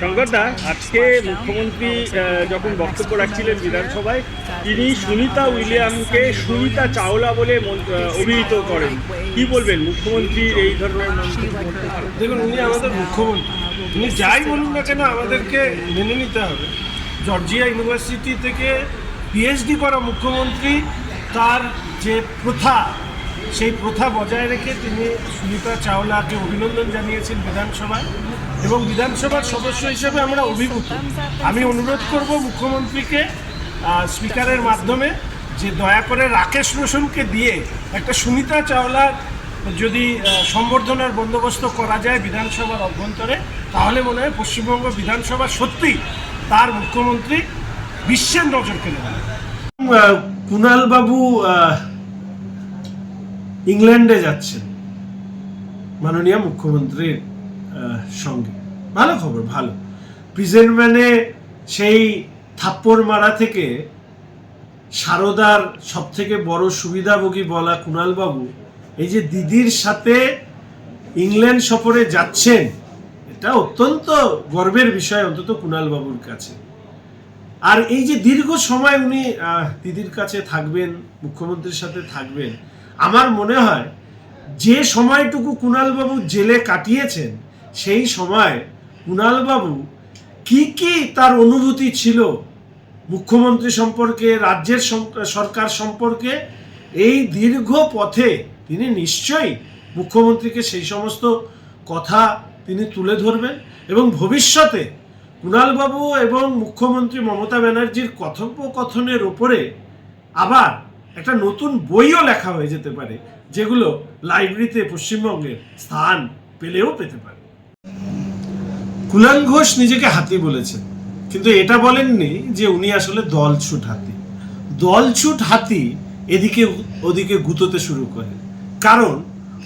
শঙ্করদা আজকে মুখ্যমন্ত্রী যখন বক্তব্য রাখছিলেন বিধানসভায়, তিনি সুনিতা উইলিয়ামকে সুনিতা চাওলা বলে অভিহিত করেন। কি বলবেন মুখ্যমন্ত্রীর এই ধরনের দেখুন, উনি আমাদের মুখ্যমন্ত্রী। উনি যাই বলুন না কেন, আমাদেরকে মেনে নিতে হবে। জর্জিয়া ইউনিভার্সিটি থেকে পিএইচডি করা মুখ্যমন্ত্রী, তার যে প্রথা, সেই প্রথা বজায় রেখে তিনি সুনিতা চাওলাকে অভিনন্দন জানিয়েছেন বিধানসভায়। এবং বিধানসভার সদস্য হিসেবে আমরা অভিভূত। আমি অনুরোধ করব মুখ্যমন্ত্রীকে স্পিকারের মাধ্যমে যে দয়া করে রাকেশ রোশনকে দিয়ে একটা সুনিতা চাওলার যদি সম্বর্ধনার বন্দোবস্ত করা যায় বিধানসভার অভ্যন্তরে, তাহলে মনে হয় পশ্চিমবঙ্গ বিধানসভা সত্যি তার মুখ্যমন্ত্রী বিশ্বের নজর কেড়ে নেবে। কুণাল বাবু ইংল্যান্ডে যাচ্ছেন। মাননীয় মুখ্যমন্ত্রীর সঙ্গে। ভালো খবর, ভালো। প্রিজেন্টম্যানে সেই থাপ্পড় মারা থেকে সারদার সব থেকে বড় সুবিধাভোগী বলা কুণাল বাবু এই যে দিদির সাথে ইংল্যান্ড সফরে যাচ্ছেন, এটা অত্যন্ত গর্বের বিষয় অন্তত কুণাল বাবুর কাছে। আর এই যে দীর্ঘ সময় উনি দিদির কাছে থাকবেন, মুখ্যমন্ত্রীর সাথে থাকবেন, আমার মনে হয় যে সময়টুকু কুণালবাবু জেলে কাটিয়েছেন সেই সময় কুণালবাবু কি কি তার অনুভূতি ছিল? মুখ্যমন্ত্রী সম্পর্কে, রাজ্যের সরকার সম্পর্কে? এই দীর্ঘ পথে তিনি নিশ্চয়ই মুখ্যমন্ত্রীকে সেই সমস্ত কথা তিনি তুলে ধরবেন এবং ভবিষ্যতে কুণালবাবু এবং মুখ্যমন্ত্রী মমতা ব্যানার্জির কথোপকথনের ওপরে আবার একটা নতুন বইও লেখা হয়ে যেতে পারে, যেগুলো লাইব্রেরিতে পশ্চিমবঙ্গের স্থান পেলেও পেতে পারে। কুণাল ঘোষ নিজেকে হাতি বলেছেন। কিন্তু এটা বলেননি যে উনি আসলে দলছুট হাতি। দলছুট হাতি এদিকে, ওদিকে গুতোতে শুরু করেন কারণ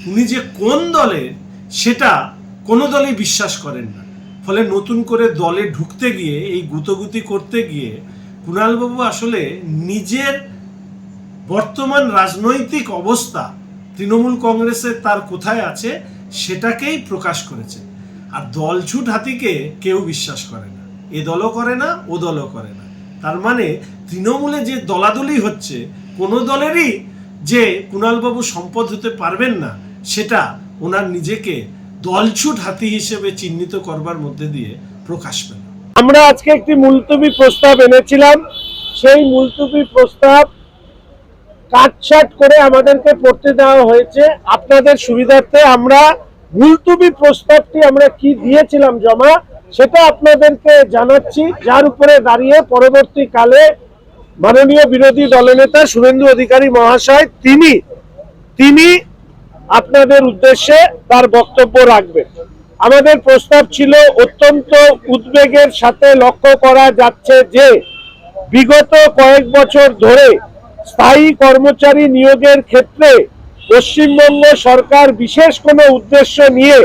উনি যে কোন দলে, সেটা কোনো দলই বিশ্বাস করেন না। ফলে নতুন করে দলে ঢুকতে গিয়ে, এই গুতোগুতি করতে গিয়ে কুণালবাবু আসলে নিজের বর্তমান রাজনৈতিক অবস্থা তৃণমূল কংগ্রেসে তার কোথায় আছে, সেটাকেই প্রকাশ করেছে আর দলছুট হাতিকে কেউ বিশ্বাস করে না। এ দলও করে না, ও দলও করে না। তার মানে তৃণমূলে যে দলাদলি হচ্ছে, কোনো দলেরই যে কুণালবাবু সম্পদ হতে পারবেন না, সেটা ওনার নিজেকে দলছুট হাতি হিসেবে চিহ্নিত করবার মধ্যে দিয়ে প্রকাশ পেল। আমরা আজকে একটি মুলতবি প্রস্তাব এনেছিলাম। সেই মুলতবি প্রস্তাব কাটছাট করে আমাদেরকে পড়তে দেওয়া হয়েছে। আপনাদের সুবিধার্থে আমরা মুলতবি প্রস্তাবটি আমরা কি দিয়েছিলাম, জমা? সেটা আপনাদেরকে জানাচ্ছি। যার উপরে দাঁড়িয়ে পরবর্তীকালে মাননীয় বিরোধী দলনেতা শুভেন্দু অধিকারী মহাশয়, তিনি তিনি আপনাদের উদ্দেশ্যে তার বক্তব্য রাখবেন। আমাদের প্রস্তাব ছিল অত্যন্ত উদ্বেগের সাথে লক্ষ্য করা যাচ্ছে যে, বিগত কয়েক বছর ধরে স্থায়ী কর্মচারী নিয়োগের ক্ষেত্রে পশ্চিমবঙ্গ সরকার বিশেষ কোনো উদ্দেশ্য নিয়ে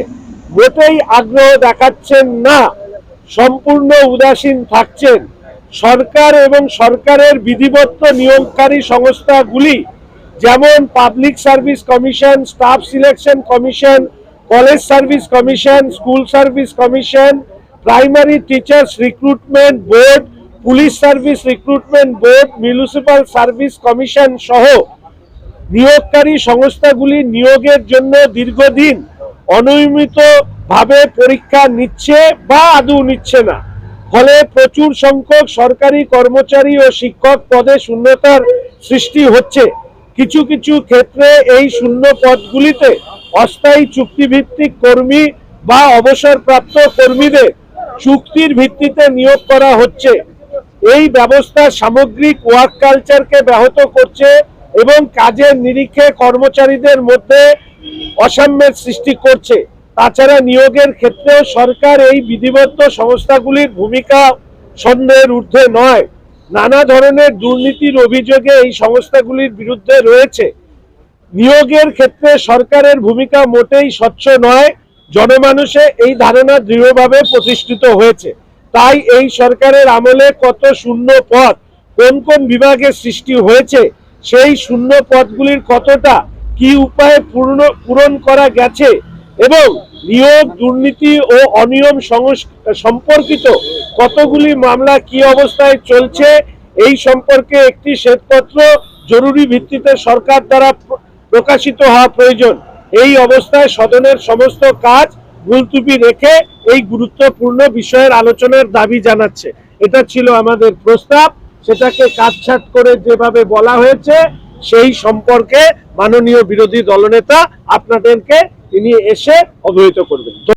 মোটেই আগ্রহ দেখাচ্ছেন না। সম্পূর্ণ উদাসীন থাকছেন। সরকার এবং সরকারের বিধিবদ্ধ নিয়োগকারী সংস্থাগুলি যেমন public service commission, staff selection commission, college service commission, school service commission, primary teachers recruitment board, police service recruitment board municipal service commission সহ নিয়োগকারী সংস্থাগুলি নিয়োগের জন্য দীর্ঘদিন অনিয়মিত ভাবে পরীক্ষা নিচ্ছে বা আদৌ নিচ্ছে না। ফলে প্রচুর সংখ্যক সরকারি কর্মচারী ও শিক্ষক পদে শূন্যতার সৃষ্টি হচ্ছে। কিছু কিছু ক্ষেত্রে এই শূন্য পদগুলিতে অস্থায়ী চুক্তিভিত্তিক কর্মী বা অবসরপ্রাপ্ত কর্মীদের চুক্তির ভিত্তিতে নিয়োগ করা হচ্ছে। এই ব্যবস্থা সামগ্রিক ওয়ার্ক কালচারকে ব্যাহত করছে এবং কাজের নিরিখে কর্মচারীদের মধ্যে অসাম্যের সৃষ্টি করছে। তাছাড়া নিয়োগের ক্ষেত্রেও সরকার এই বিধিবদ্ধ সংস্থাগুলির ভূমিকা সন্দেহের ঊর্ধ্বে নয়। নানা ধরনের দুর্নীতির অভিযোগে এই সংস্থাগুলির বিরুদ্ধে রয়েছে। নিয়োগের ক্ষেত্রে সরকারের ভূমিকা মোটেই স্বচ্ছ নয়, জনমানুষে এই ধারণা দৃঢ়ভাবে প্রতিষ্ঠিত হয়েছে। তাই এই সরকারের আমলে কত শূন্য পথ, কোন কোন বিভাগের সৃষ্টি হয়েছে সেই শূন্য পদগুলির কতটা কি উপায়ে পূর্ণ, পূরণ করা গেছে এবং নিয়োগ, দুর্নীতি ও অনিয়ম সম্পর্কিত কতগুলি মামলা কি অবস্থায় চলছে এই সম্পর্কে একটি শ্বেতপত্র জরুরি ভিত্তিতে সরকার দ্বারা প্রকাশিত হওয়া প্রয়োজন। এই অবস্থায় সদনের সমস্ত কাজ মুলতুবি রেখে এই গুরুত্বপূর্ণ বিষয়ের আলোচনার দাবি জানাচ্ছে। এটা ছিল আমাদের প্রস্তাব। সেটাকে কাটছাট করে যেভাবে বলা হয়েছে, সেই সম্পর্কে মাননীয় বিরোধী দলনেতা আপনাদেরকে তিনি এসে অবহিত করবেন।